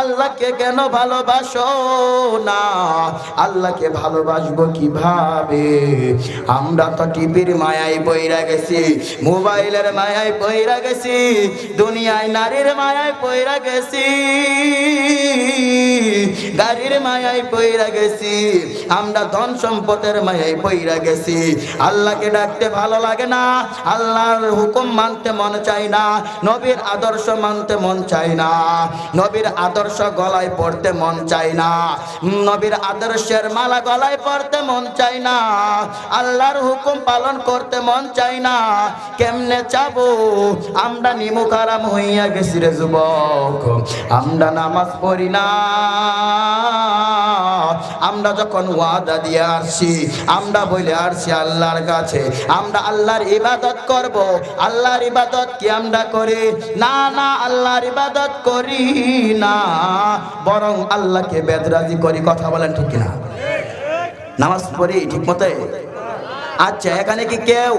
আল্লাহকে কেন ভালোবাসো না? আল্লাহকে ভালোবাসবো কীভাবে? আমরা তো টিভির মায়ায় বইরা গেছি, মোবাইলের মায়ায় বইরা গেছি, দুনিয়ায় নারীর মায়ায় বইরা গেছি, গাড়ির মায়ায় বইরা গেছি, আমরা ধন সম্পদের মায়ায় বইরা গেছি। আল্লাহকে ডাকতে ভালো লাগে না, আল্লাহর হুকুম মানতে মন চাই না, নবীর আদর্শ মানতে মন চাই না, নবীর আদর্শ গলায় পড়তে মন চাই না। নবীর আদর্শের মালা গলায় পড়তে মন চাই না। আল্লাহর হুকুম পালন করতে মন চাই না। কেমনে চাবো আমরা নিমুখারাম হইয়া গেছি রে যুবক। আমরা নামাজ পড়ি না। আমরা যখন ওয়াদা দিয়ে আসছি, আমরা বলে আসছি আল্লাহর কাছে। আমরা আল্লাহর ইবাদত করব। আল্লাহর ইবাদত কি আমরা করি? না না, আল্লাহর ইবাদত করি না। বরং আল্লাহকে বেদরাজি করি, কথা বলেন ঠিক কিনা? নামাজ পড়ি ঠিক মতো? আচ্ছা এখানে কি কেউ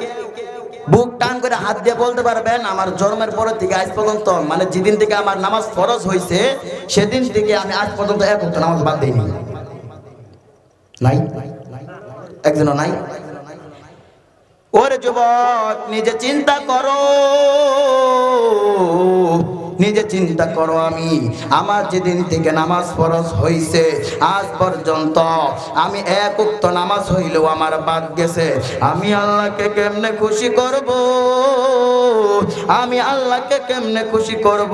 বুক টান করে হাত দিয়ে বলতে পারবেন, আমার জন্মের পরের থেকে আজ পর্যন্ত মানে যেদিন থেকে আমার নামাজ ফরজ হয়েছে সেদিন থেকে আমি আজ পর্যন্ত এক ওয়াক্ত নামাজ বাদ দিইনি। নাই? একজনও নাই? ওরে যুবক, নিজে চিন্তা করো। নিজে চিন্তা করো আমি। আমার যেদিন থেকে নামাজ ফরজ হইছে, আজ পর্যন্ত আমি এক উক্ত নামাজ হইলেও আমার বাদ গেছে। আমি আল্লাহকে কেমনে খুশি করব? আমি আল্লাহকে কেমনে খুশি করব?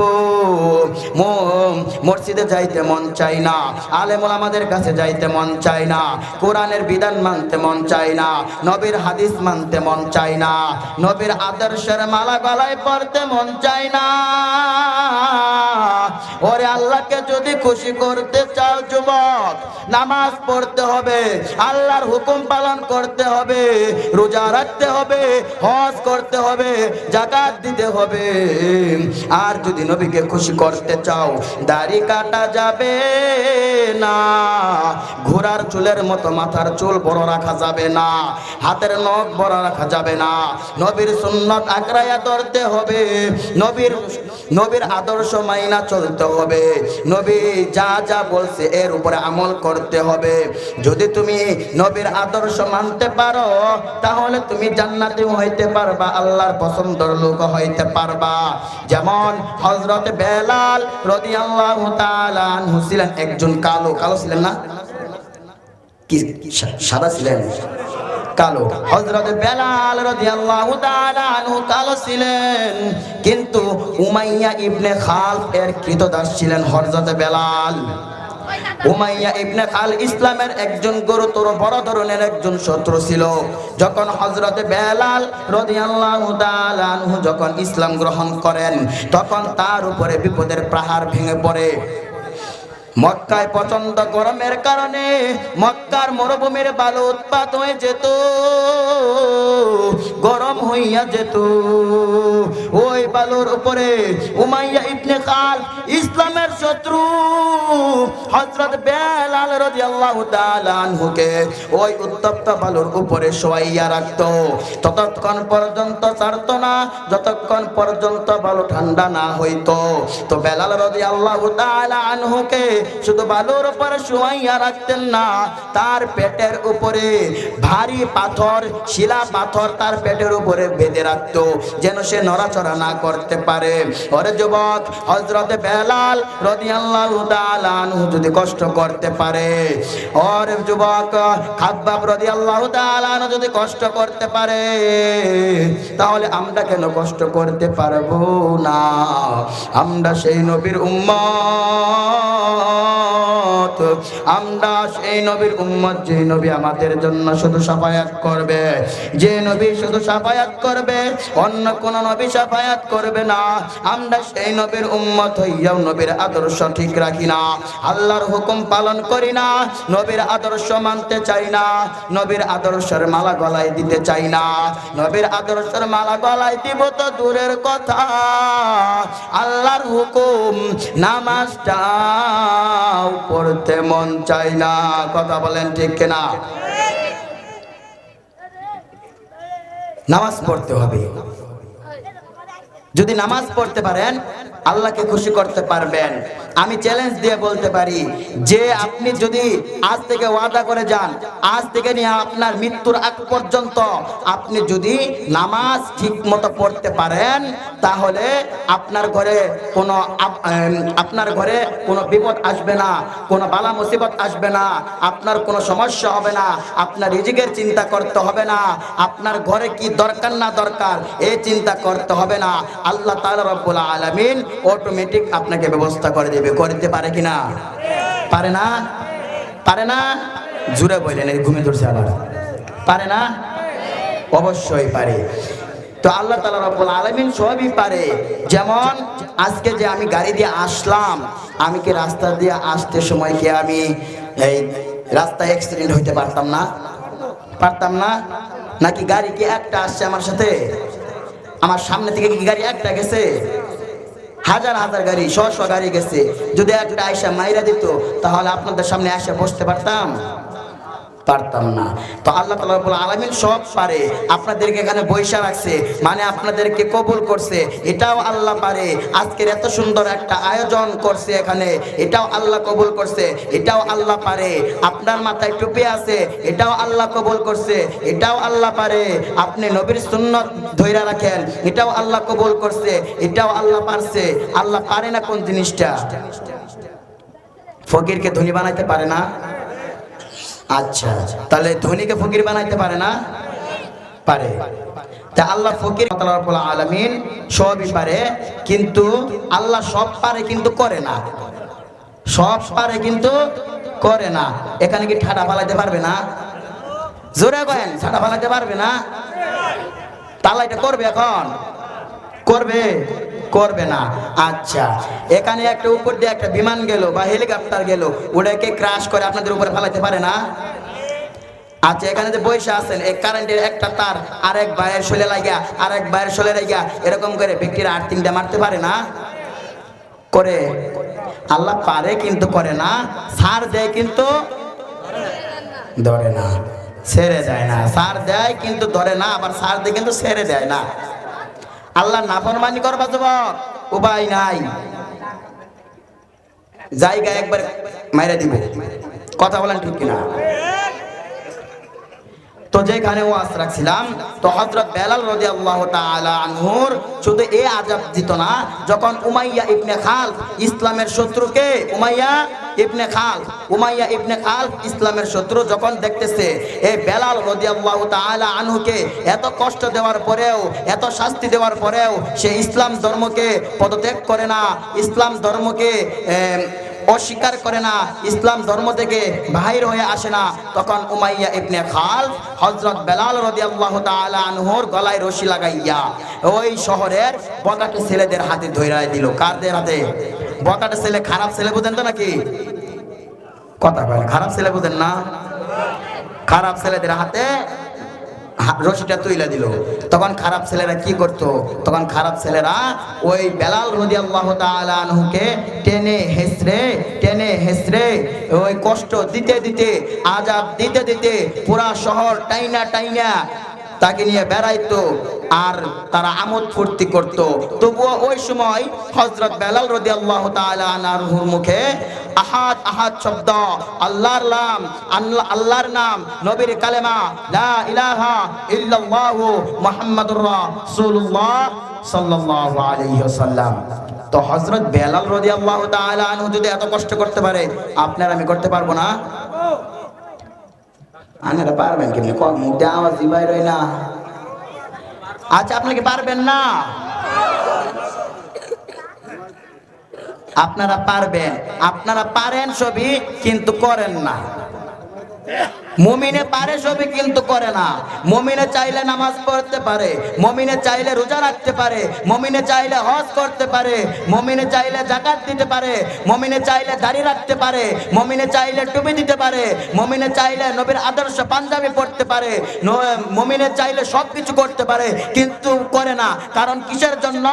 মসজিদে যাইতে মন চাই না, আলেমুল আমাদের কাছে যাইতে মন চাই না, কোরআনের বিধান মানতে মন চাই না, নবীর হাদিস মানতে মন চাই না, নবীর আদর্শের মালা গলায় পড়তে মন চাই না। ওরে আল্লাহকে যদি খুশি করতে চাও যুবক, নামাজ পড়তে হবে, আল্লাহর হুকুম পালন করতে হবে, রোজা রাখতে হবে, হজ করতে হবে জাকাত দিতে হবে। আর যদি নবীকে খুশি করতে চাও, দাড়ি কাটা যাবে না। ঘোড়ার চুলের মতো মাথার চুল বড় রাখা যাবে না। হাতের নখ বড় রাখা যাবে না। নবীর সুন্নত আঁকড়াইয়া ধরতে হবে। নবীর নবীর আদর্শ মাইনা চলতে হবে। নবী যা যা বলছে এর উপরে আমল করতে হবে। যদি তুমি নবীর আদর্শ মানতে পারো, তাহলে তুমি জান্নাতি হইতে পারবা। আল্লাহর পছন্দর লোক হইতে পারবা। যেমন হযরত বেলাল তাআলা আনহু ছিলেন একজন কালো। কালো ছিলেন না? কি সাদা ছিলেন? কালো। হযরত বেলাল রাদিয়াল্লাহু তাআলা আনহু কালো ছিলেন। কিন্তু উমাইয়া ইবনে খালফ এর কৃতদাস ছিলেন হযরত বেলাল। উমাইয়া ইবনে খাল ইসলামের একজন গুরুতর বড় ধরনের একজন শত্রু ছিল। যখন হযরত বেলাল রাদিয়াল্লাহু তাআলা আনহু যখন ইসলাম গ্রহণ করেন, তখন তার উপরে বিপদের প্রহার ভেঙে পড়ে। মক্কায় প্রচণ্ড গরমের কারণে মক্কার মরুভূমির বালু উৎপাত হয়ে যেত, গরম হইয়া যেত। ওই বালুর উপরে উমাইয়া ইবনে খাল, ইসলামের শত্রু হজরত বেলাল রাদিয়াল্লাহু তাআলা আনহুকে ওই উত্তপ্ত বালুর উপরে শোয়াইয়া রাখত। ততক্ষণ পর্যন্ত ছাড়তো না, যতক্ষণ পর্যন্ত বালু ঠান্ডা না হইতো। তো বেলাল রাদিয়াল্লাহু তাআলা আনহুকে শুধু বালুর উপরে শুয়াইয়া রাখতেন না, তার পেটের উপরে ভারী পাথর, শিলা পাথর তার পেটের উপরে বেঁধে রাখতো, যেন সে নড়াচড়া না করতে পারে। ওরে যুবক, হযরত বেলাল তাআলা আনহু যদি কষ্ট করতে পারে, ওরে যুবক, খাব্বাব তাআলা আনহু যদি কষ্ট করতে পারে, তাহলে আমরা কেন কষ্ট করতে পারব না? আমরা সেই নবীর উম্মত। আমরা সেই নবীর উম্মত, যে নবী আমাদের জন্য শুধু সাফায়াত করবে। যে নবী শুধু সাফায়াত করবে, অন্য কোন নবী সাফায়াত করবে না। আমরা সেই নবীর উম্মত হইয়াও নবীর আদর্শ ঠিক রাখি না। আল্লাহর হুকুম পালন করি না, নবীর আদর্শ মানতে চাই না। নবীর আদর্শের মালা গলায় দিতে চাই না। নবীর আদর্শের মালা গলায় দিব তো দূরের কথা। আল্লাহর হুকুম নামাজটাও পড়তে মন চাই না। কথা বলেন ঠিক কিনা? নামাজ পড়তে হবে। যদি নামাজ পড়তে পারেন আল্লাহকে খুশি করতে পারবেন। আমি চ্যালেঞ্জ দিয়ে বলতে পারি, যে আপনি যদি আজ থেকে ওয়াদা করে যান, আজ থেকে নিয়ে আপনার মৃত্যুর আগ পর্যন্ত আপনি যদি নামাজ ঠিক মতো পড়তে পারেন, তাহলে আপনার ঘরে কোনো আপ- আপনার ঘরে কোনো বিপদ আসবে না, কোনো বালা মুসিবত আসবে না, আপনার কোনো সমস্যা হবে না, আপনার রিজিকের চিন্তা করতে হবে না, আপনার ঘরে কি দরকার না দরকার এই চিন্তা করতে হবে না। আল্লাহ তাআলা রব্বুল আলামিন অটোমেটিক আপনাকে ব্যবস্থা করে দেবে। করতে পারে কিনা? পারে না? পারে না? জুড়ে বললেন ঘুমে ধরছে আবার। পারে না? অবশ্যই পারে। তো আল্লাহ তালা রব্বুল আলমিন সবই পারে। যেমন আজকে যে আমি গাড়ি দিয়ে আসলাম, আমি কি রাস্তা দিয়ে আসতে সময় কি আমি এই রাস্তায় অ্যাক্সিডেন্ট হইতে পারতাম না? পারতাম না? নাকি গাড়ি কি একটা আসছে আমার সাথে? আমার সামনে থেকে কি গাড়ি একটা গেছে? হাজার হাজার গাড়ি, শ শ গাড়ি গেছে। যদি একটা আয়সা মাইরা দিত, তাহলে আপনাদের সামনে আসে বসতে পারতাম। পারতাম না। তো আল্লাহ তালা রব্বুল আলমিন সব পারে, আপনাদেরকে এখানে বৈশা রাখছে মানে আপনাদেরকে কবুল করছে, এটাও আল্লাহ পারে। আজকের এত সুন্দর একটা আয়োজন করছে এখানে, এটাও আল্লাহ কবুল করছে, এটাও আল্লাহ পারে। আপনার মাথায় টুপি আছে, এটাও আল্লাহ কবুল করছে, এটাও আল্লাহ পারে। আপনি নবীর সুন্নত ধৈরা রাখেন, এটাও আল্লাহ কবুল করছে, এটাও আল্লাহ পারছে। আল্লাহ পারে না কোন জিনিসটা? ফকিরকে ধনী বানাইতে পারে না? আচ্ছা তাহলে ধনীকে ফকির বানাইতে পারে না? পারে। তা আল্লাহ ফকির আলামিন সবই পারে, কিন্তু আল্লাহ সব পারে কিন্তু করে না। সব পারে কিন্তু করে না। এখানে কি ঠাডা পালাইতে পারবে না? জোরে কয়েন, ঠাডা পালাইতে পারবে না? তাহলে এটা করবে এখন? করবে। করবে না। আচ্ছা এখানে একটা উপর দিয়ে একটা বিমান গেল বা হেলিকপ্টার গেল, ওটাকে ক্রাশ করে আপনাদের উপরে ফেলাইতে পারে না? আচ্ছা এখানে যে বৈশা আছেন, এই কারেন্টের একটা তার আরেক বাইরের শোলে লাগিয়া, আরেক বাইরের শোলে লাগিয়া এরকম করে ব্যক্তির আট তিনটা মারতে পারে না? করে। আল্লাহ পারে কিন্তু করে না, সার দেয় কিন্তু ধরে না। ছেড়ে যায় না, সার দেয় কিন্তু ধরে না, আবার সার দিয়ে কিন্তু ছেড়ে দেয় না। আল্লাহ নাফরমানি করবা যুবক। উপায় নাই। জায়গা একবার মাইরা দিবে। কথা বলেন ঠিক কিনা? তো যেখানে ওয়াজ রাখছিলাম, তো হযরত বেলাল রাদিয়াল্লাহু তাআলা আনহুর শুধু এ আযাব দিত না, যখন উমাইয়া ইবনে খাল ইসলামের শত্রুকে উমাইয়া ইবনে খাল উমাইয়া ইবনে খাল ইসলামের শত্রু যখন দেখতেছে এই বেলাল রাদিয়াল্লাহু তাআলা আনহুকে এত কষ্ট দেওয়ার পরেও, এত শাস্তি দেওয়ার পরেও সে ইসলাম ধর্মকে পদত্যাগ করে না। ইসলাম ধর্মকে অস্বীকার করে না, ইসলাম ধর্ম থেকে বাহির হয়ে আসে না। তখন উমাইয়া ইবনে খাল হজরত বেলাল রাদিয়াল্লাহু তাআলা আনহুর গলায় রশি লাগাইয়া ওই শহরের বকাটে ছেলেদের হাতে ধইরাই দিল। কারদের হাতে? বকাটে ছেলে খারাপ ছেলে বুঝেন তো নাকি? কথা বলেন, খারাপ ছেলে বুঝেন না? খারাপ ছেলেদের হাতে রশিটা তুইলা দিল। তখন খারাপ ছেলেরা কি করত? তখন খারাপ ছেলেরা ওই বেলাল রদি আল্লাহ আনহুকে টেনে হেসরে টেনে হেসরে ওই কষ্ট দিতে দিতে, আজাব দিতে দিতে পুরা শহর টাইনা টাইনা তাকে নিয়ে বেড়াইতো আর তারা আমোদ ফুর্তি করত। তবুও ওই সময় হজরত বেলাল রদি আল্লাহ আনহুর মুখে আহাদ আহাদ শব্দ, আল্লাহর নাম আল্লাহ আল্লাহর নাম, নবীর কালেমা, লা ইলাহা ইল্লাল্লাহু মুহাম্মাদুর রাসূলুল্লাহ সাল্লাল্লাহু আলাইহি ওয়াসাল্লাম। তো হযরত বেলাল রাদিয়াল্লাহু তাআলা আনহু যদি এত কষ্ট করতে পারে, আপনার আমি করতে পারব না? আপনারা পারবেন কেমনি কম মুখ দিয়ে আওয়াজ রই না আচ্ছা আপনাকে পারবেন না? আপনারা পারবেন। আপনারা পারেন সবই কিন্তু করেন না। মমিনে পারে সবই কিন্তু করে না। মমিনে চাইলে নামাজ পড়তে পারে, মমিনে চাইলে রোজা রাখতে পারে, মমিনে চাইলে হজ করতে পারে, মমিনে চাইলে জাকাত দিতে পারে, মমিনে চাইলে দাড়ি রাখতে পারে, মমিনে চাইলে টুপি দিতে পারে, মমিনে চাইলে নবীর আদর্শ পাঞ্জাবি পড়তে পারে মমিনে চাইলে সব কিছু করতে পারে, কিন্তু করে না। কারণ কিসের জন্য?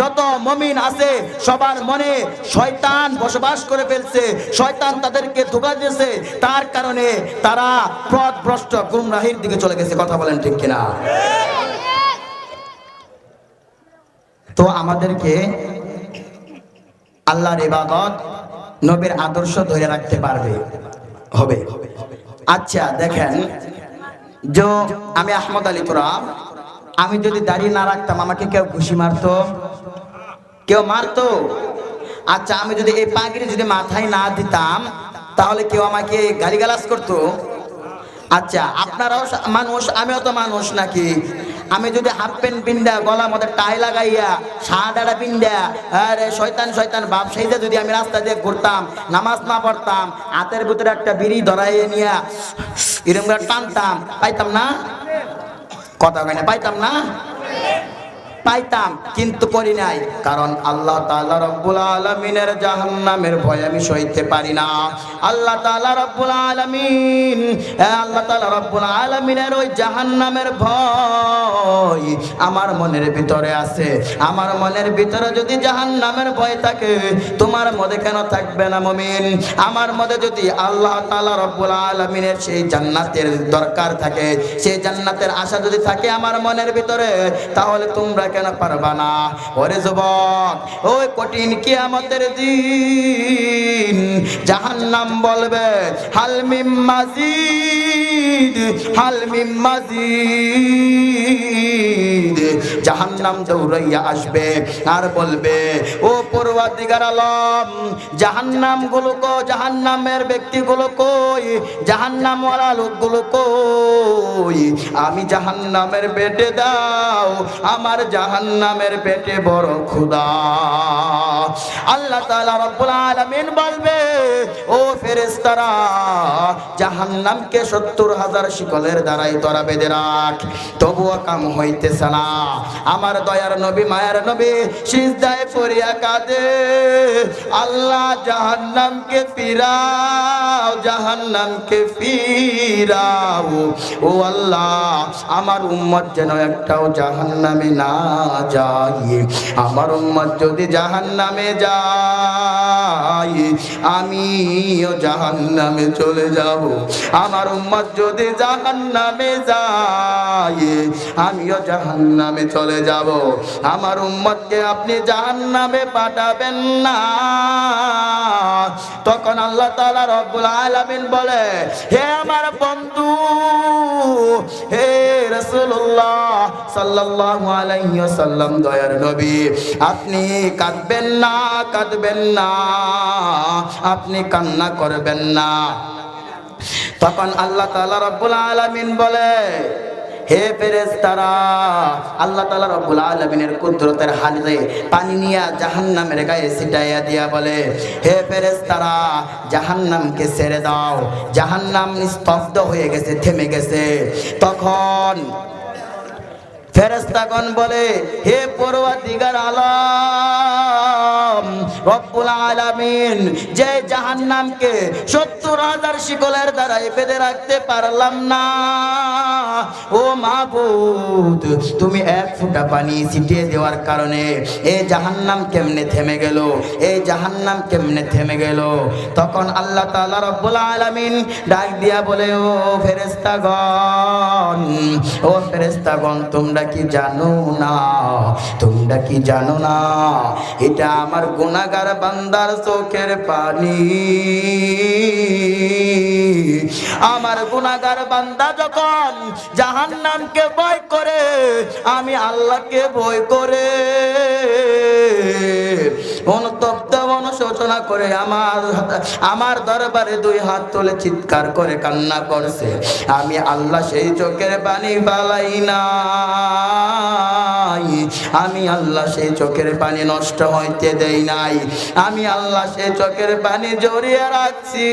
যত মমিন আছে, সবার মনে শয়তান বসবাস করে ফেলছে, শয়তান তাদেরকে ধোকা দিয়েছে। তার কারণে তারা পথ ভ্রষ্ট গুমরাহির দিকে চলে গেছে, কথা বলেন ঠিক কিনা? তো আমাদেরকে আল্লাহর ইবাদত নবীর আদর্শ ধরে রাখতে পারবে। হবে। আচ্ছা দেখেন, যে আমি আহমদ আলী তোরাম আমি যদি দাড়ি না রাখতাম, আমাকে কেউ ঘুষি মারতো? কেউ মারতো? আচ্ছা আমি যদি এই পাগড়ি যদি মাথায় না দিতাম, তাহলে কেউ আমাকে গালিগালাজ করতো? আচ্ছা আপনারাও মানুষ, আমিও তো মানুষ নাকি? আমি যদি হাফ প্যান্ট পিন্দা গলা মধ্যে টাই লাগাইয়া সাদাটা পিন্দা আরে শয়তান শয়তান, বাপ সেইটা যদি আমি রাস্তা দিয়ে ঘুরতাম, নামাজ না পড়তাম, হাতের ভিতরে একটা বিড়ি ধরাইয়ে নিয়া এরকম করে টানতাম, পাইতাম না? কথা কেন পাইতাম না? পাইতাম, কিন্তু করি নাই। কারণ আল্লাহ তাআলা রব্বুল আলামিনের জাহান্নামের ভয় আমি সইতে পারি না। আল্লাহ তাআলা রব্বুল আলামিন আল্লাহ তাআলা রব্বুল আলামিনের ওই জাহান্নামের ভয় আমার মনের ভিতরে আছে। আমার মনের ভিতরে যদি জাহান্নামের ভয় থাকে, তোমার মধ্যে কেন থাকবে না মুমিন? আমার মধ্যে যদি আল্লাহ তাআলা রব্বুল আলামিনের সেই জান্নাতের দরকার থাকে, সেই জান্নাতের আশা যদি থাকে আমার মনের ভিতরে, তাহলে তোমরা কেন পারবা না? ওরে যুবক, ওই কঠিন কিয়ামতের দিন জাহান্নাম বলবে হালমিম মাজিদ হালমিম মাজিদ। জাহান্নাম দৌড়াইয়া আসবে আর বলবে, ও পূর্বাধিকার আলম জাহান্নামগুলো কো জাহান্নামের ব্যক্তিগুলো কই? জাহান্নামওয়ালা লোকগুলো কই? আমি জাহান্নামের পেটে দাও, আমার জাহান্নামের পেটে বড় ক্ষুধা। আল্লাহ তাআলা রব্বুল আলামিন বলবে, ও ফেরেশতারা, জাহান্নামকে সত্তর হাজার শিকলের দ্বারাই তোরা বেঁধে রাখ, তবুও কাম হইতেছে না। আমার দয়ার নবী, মায়ার নবী সিজদায় পড়িয়া কাঁদে। আল্লাহ জাহান্নামকে ফিরাও জাহান্নামকে ফিরাও। ও আল্লাহ, আমার উম্মত যেন একটাও জাহান্নামে না যায়। আমার উম্মত যদি জাহান্নামে যায় আমিও জাহান্নামে চলে যাব। আমার উম্মত যদি জাহান্নামে যায়, আমিও জাহান্নামে চলে যাব। আমার উম্মতকে আপনি জাহান্নামে পাঠাবেন না। তখন আল্লাহ তাআলা রব্বুল আলামিন বলে, হে সাল্লাল্লাহু আলাইহি ওয়াসাল্লাম, দয়ার নবী, আপনি কাঁদবেন না কাঁদবেন না, আপনি কান্না করবেন না। তখন আল্লাহ তাআলা রব্বুল আলামিন বলে, হে ফেরেশতারা, আল্লাহ তাআলা রব্বুল আলামিনের কুদরতের হাতে পানি নিয়া জাহান্নামের গায়ে ছিটাইয়া দিয়া বলে, হে ফেরেশতারা, জাহান্নামকে ছেড়ে দাও। জাহান্নাম স্তব্ধ হয়ে গেছে, থেমে গেছে। তখন ফেরেস্তাগণ বলে, হে পড়ুয়া দিগার আলম, রব্বুল আলামিন, যে জাহান্নামকে সত্তর হাজার শিকলের দ্বারাই বেঁধে রাখতে পারলাম না। ও মাহবুদ তুমি এক ফুটা পানি ছিটিয়ে দেওয়ার কারণে এই জাহান্নাম কেমনে থেমে গেল? এই জাহান্নাম কেমনে থেমে গেল? তখন আল্লাহ তাআলা রব্বুল আলামিন ডাক দিয়া বলে, ও ফেরেস্তাগণ ও ফেরেস্তাগণ তোমরা কি জানো না? তোমরা কি জানো না? এটা আমার গুনাহগার বান্দার চোখের পানি। আমার গুনাহগার বান্দা যখন জাহান্নামকে ভয় করে, আমি আল্লাহকে ভয় করে। অনুতপ্ত অনুশোচনা করে আমার আমার দরবারে দুই হাত তুলে চিৎকার করে কান্না করছে। আমি আল্লাহ সেই চোখের পানি বালাই নাই। আমি আল্লাহ সেই চোখের পানি নষ্ট হইতে দেই নাই। আমি আল্লাহ সেই চোখের পানি জড়িয়ে রাখছি।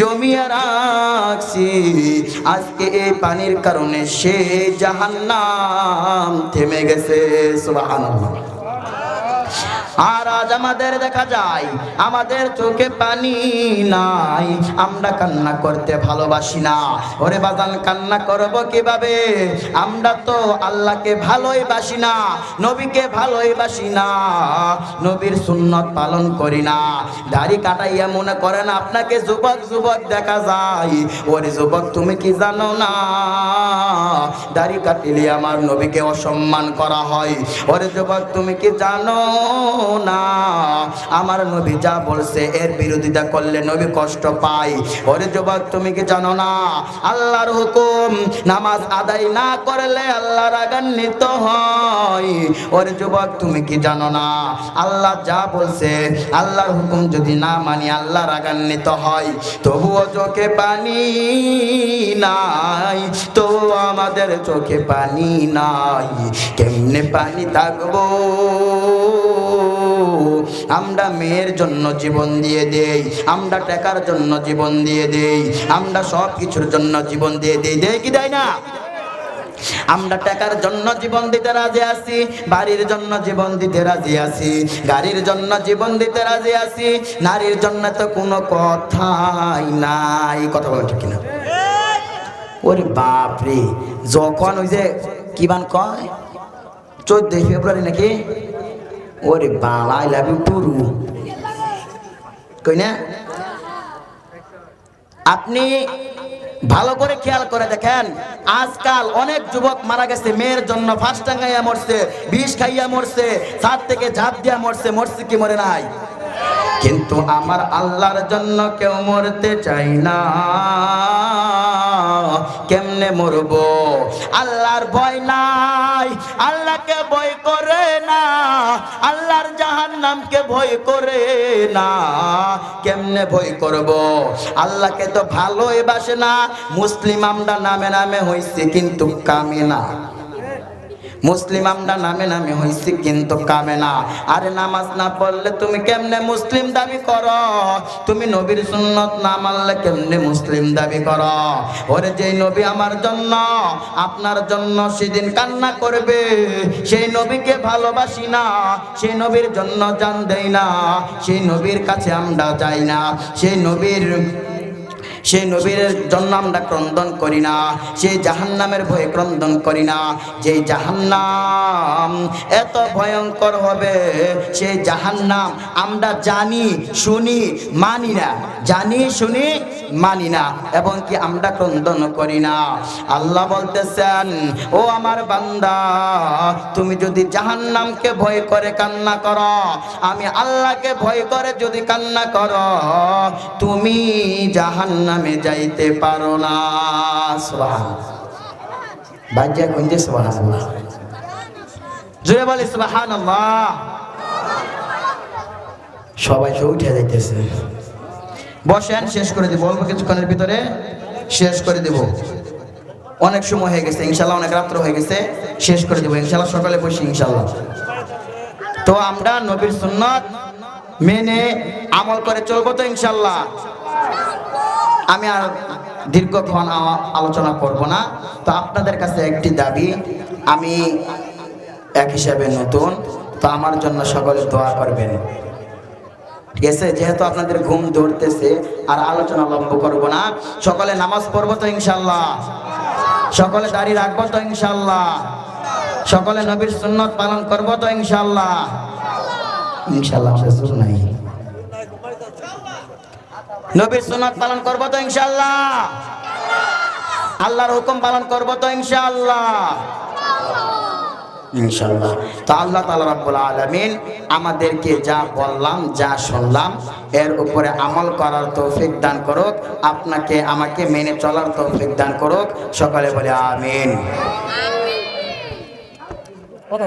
জমিয়ে রাখছি। আজকে এই পানির কারণে সে জাহান্নাম থেমে গেছে সুবহানাল্লাহ। আর আজ আমাদের দেখা যায়, আমাদের চোখে পানি নাই। আমরা কান্না করতে ভালোবাসি না। ওরে বাজান, কান্না করব কীভাবে? আমরা তো আল্লাহকে ভালোই বাসি না, নবীকে ভালোই বাসি না, নবীর সুন্নত পালন করি না। দাড়ি কাটাইয়া মনে করেন আপনাকে যুবক যুবক দেখা যায়। ওরে যুবক, তুমি কি জানো না? দাড়ি কাটিলে আমার নবীকে অসম্মান করা হয়। ওরে যুবক, তুমি কি জানো? না। আমার নবী যা বলছে, এর বিরোধিতা করলে নবী কষ্ট পায়। ওরে যুবক তুমি কি জানো না? আল্লাহর হুকুম, নামাজ আদায় না করলে আল্লাহ রাগান্বিত হয়। ওরে যুবক তুমি কি জানো না? আল্লাহ যা বলছে, আল্লাহর হুকুম যদি না মানি, আল্লাহ রাগান্বিত হয়। তবুও চোখে পানি নাই তো আমাদের চোখে পানি নাই। কেমনে পানি থাকব? আমরা মেয়ের জন্য জীবন দিয়ে দেই, আমরা টাকার জন্য জীবন দিয়ে দেই, আমরা সব কিছুর জন্য জীবন দিয়ে দেই দেই কি দেয় না? আমরা টাকার জন্য জীবন দিতে রাজি আছি, বাড়ির জন্য জীবন দিতে রাজি আছি, গাড়ির জন্য জীবন দিতে রাজি আছি, নারীর জন্য তো কোনো কথাই নাই, কথা বলেন ঠিক কিনা? ওরে বাপ রে যখন ওই যে কি বান কয়? চোদ্দই ফেব্রুয়ারি নাকি? ওরে বাবা আই লাভ ইউ টুরু কই আপনি ভালো করে খেয়াল করে দেখেন, আজকাল অনেক যুবক মারা গেছে, মেয়ের জন্য ফার্স্ট টাঙ্গাইয়া মরছে, বিষ খাইয়া মরছে, ছাদ থেকে ঝাঁপ দিয়া মরছে মরছে কি মরে নাই? কিন্তু আমার আল্লাহর জন্য কেউ মরতে চাই না। কেমনে মরব? আল্লাহর ভয় নাই না আল্লাহর জাহান নামকে ভয় করে না। কেমনে ভয় করব? আল্লাহকে তো ভালোই বাসে না। মুসলিম আমরা নামে নামে হয়েছে কিন্তু কামে না। মুসলিম আমরা নামে নামে হইছি কিন্তু কামে না। আরে নামাজ না পড়লে তুমি কেমনে মুসলিম দাবি করো? তুমি নবীর সুন্নত না মানলে কেমনে মুসলিম দাবি করো? ওরে যেই নবী আমার জন্য, আপনার জন্য সেদিন কান্না করবে। সেই নবীকে ভালোবাসি না, সেই নবীর জন্য জান দেই না, সেই নবীর কাছে আমরা যাই না, সেই নবীর সেই নবীর জন্য আমরা ক্রন্দন করি না সেই জাহান্নামের ভয়ে ক্রন্দন করি না। যে জাহান্নাম এত ভয়ঙ্কর হবে সেই জাহান্নাম আমরা জানি, শুনি, মানি না। জানি, শুনি, মানি না এবং কি আমরা ক্রন্দন করি না। আল্লাহ বলতেছেন, ও আমার বান্দা, তুমি যদি জাহান্নামকে ভয় করে কান্না করো, আমি আল্লাহকে ভয় করে যদি কান্না করো, তুমি জাহান্নামে যাইতে পারো না। সবাই উঠে যাইতেছে। বসেন, শেষ করে দিব। অল্প কিছুক্ষণের ভিতরে শেষ করে অনেক সময় হয়ে গেছে, ইনশাল্লাহ অনেক রাত্র হয়ে গেছে। শেষ করে দেবো। ইনশাল্লাহ সকালে বসি, ইনশাল্লাহ। তো আমরা নবীর সুন্নত মেনে আমল করে চলবো তো, ইনশাল্লাহ। আমি আর দীর্ঘক্ষণ আলোচনা করব না। তো আপনাদের কাছে একটি দাবি, আমি এক হিসাবে নতুন, তো আমার জন্য সকলে দোয়া করবেন। ঠিক আছে? যেহেতু আপনাদের ঘুম ধরতেছে, আর আলোচনা লম্ব করব না। সকলে নামাজ পড়ব তো ইনশাল্লাহ সকলে দাড়ি রাখব তো ইনশাল্লাহ সকলে নবীর সুন্নত পালন করব তো ইনশাল্লাহ ইনশাল্লাহ নাই। নবীর সুন্নত পালন করব তো ইনশাল্লাহ আল্লাহর হুকুম পালন করব তো ইনশাল্লাহ ইনশাল্লাহ তো আল্লাহ তালা রাব্বুল আলামিন আমাদেরকে যা বললাম, যা শুনলাম, এর উপরে আমল করার তৌফিক দান করুক, আপনাকে, আমাকে মেনে চলার তৌফিক দান করুক, সকালে বলে আমিন। কথা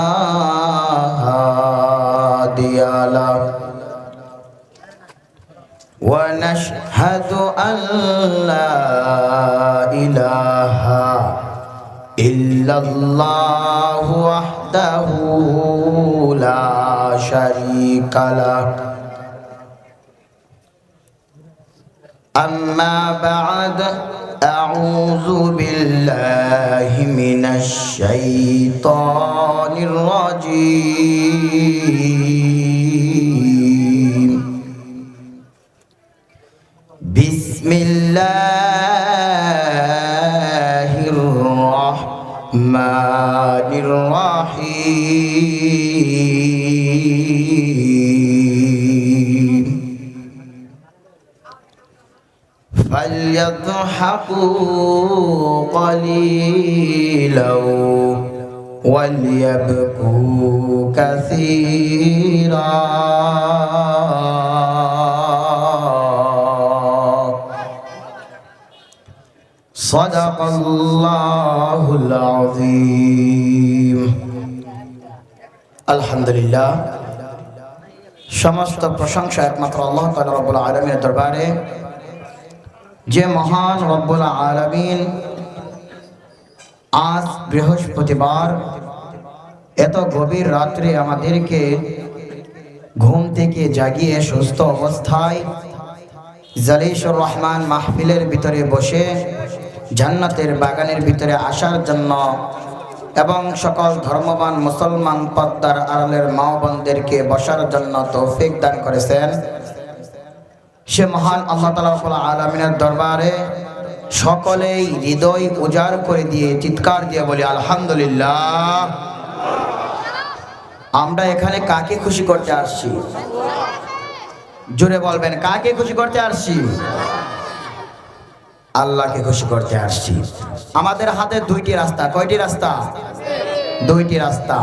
إلا الله وحده لا شريك له. أما بعد أعوذ بالله من الشيطان الرجيم. الرحيم. فليضحكوا قليلا وليبكوا كثيرا. صدق الله العظيم. আলহামদুলিল্লাহ। সমস্ত প্রশংসা একমাত্র আল্লাহ তালা রব্বুল আলমীর দরবারে। যে মহান রব্বুল আলমিন আজ বৃহস্পতিবার এত গভীর রাত্রে আমাদেরকে ঘুম থেকে জাগিয়ে সুস্থ অবস্থায় জালিসুর রহমান মাহফিলের ভিতরে বসে জান্নাতের বাগানের ভিতরে আসার জন্য এবং সকল ধর্মবান মুসলমান পদ্মার আড়ালের মাও বোনদেরকে বসার জন্য তৌফিক দান করেছেন। সে মহান আল্লাহ তালা আলমিনের দরবারে সকলেই হৃদয় উজাড় করে দিয়ে চিৎকার দিয়ে বলি, আলহামদুলিল্লাহ। আমরা এখানে কাকে খুশি করতে আসছি? জোরে বলবেন, কাকে খুশি করতে আসছি? আল্লাহকে খুশি করতে আসছি। আমাদের হাতে দুইটি রাস্তা। কয়টি রাস্তা? দুইটি রাস্তা।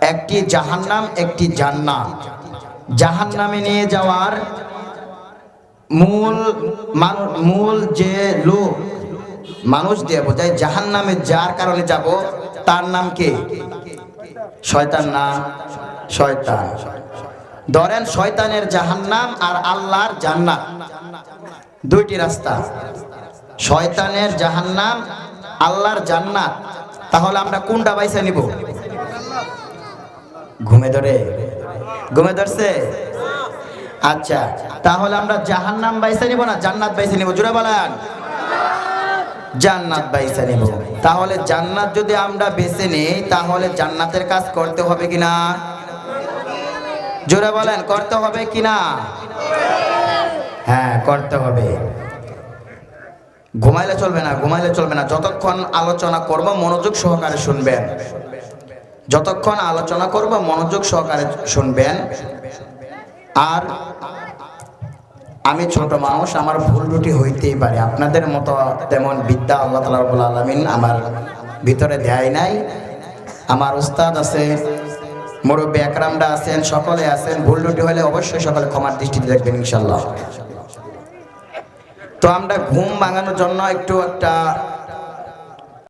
একটি জাহান্নাম, একটি জান্নাত। জাহান্নামে নিয়ে যাওয়ার মূল মূল যে লোক মানুষ দিয়ে বোঝায় জাহান নামে যার কারণে যাব, তার নাম কে? শয়তান না, শয়তান। ধরেন শয়তানের জাহান্নাম আর আল্লাহর জান্নাত। দুইটি রাস্তা। শয়তানের জাহান্নাম, আল্লাহর জান্নাত। তাহলে আমরা কোনটা বাইসা নিব? ঘুমে ধরে। ঘুমে ধরছে? আচ্ছা তাহলে আমরা জাহান্নাম বাইসা নিব না জান্নাত বাইসা নিব? জুড়ে বলেন। জান্নাত বাইসা নিব। তাহলে জান্নাত যদি আমরা বেছে নেই, তাহলে জান্নাতের কাজ করতে হবে কিনা জোরে বলেন, করতে হবে কিনা হ্যাঁ করতে হবে। ঘুমাইলে চলবে না, ঘুমাইলে চলবে না। যতক্ষণ আলোচনা করব, মনোযোগ সহকারে শুনবেন। যতক্ষণ আলোচনা করব, মনোযোগ সহকারে শুনবেন। আর আমি ছোট মানুষ, আমার ভুল রুটি হইতেই পারে। আপনাদের মতো তেমন বিদ্যা আল্লাহ তালা রবুল আলমিন আমার ভিতরে দেয় নাই। আমার উস্তাদ আছে, মুরব্বী একরামরা আছেন, সকলে আছেন। ভুল রুটি হলে অবশ্যই সকলে ক্ষমার দৃষ্টিতে দেখবেন ইনশাল্লাহ তো আমরা ঘুম ভাঙানোর জন্য একটু একটা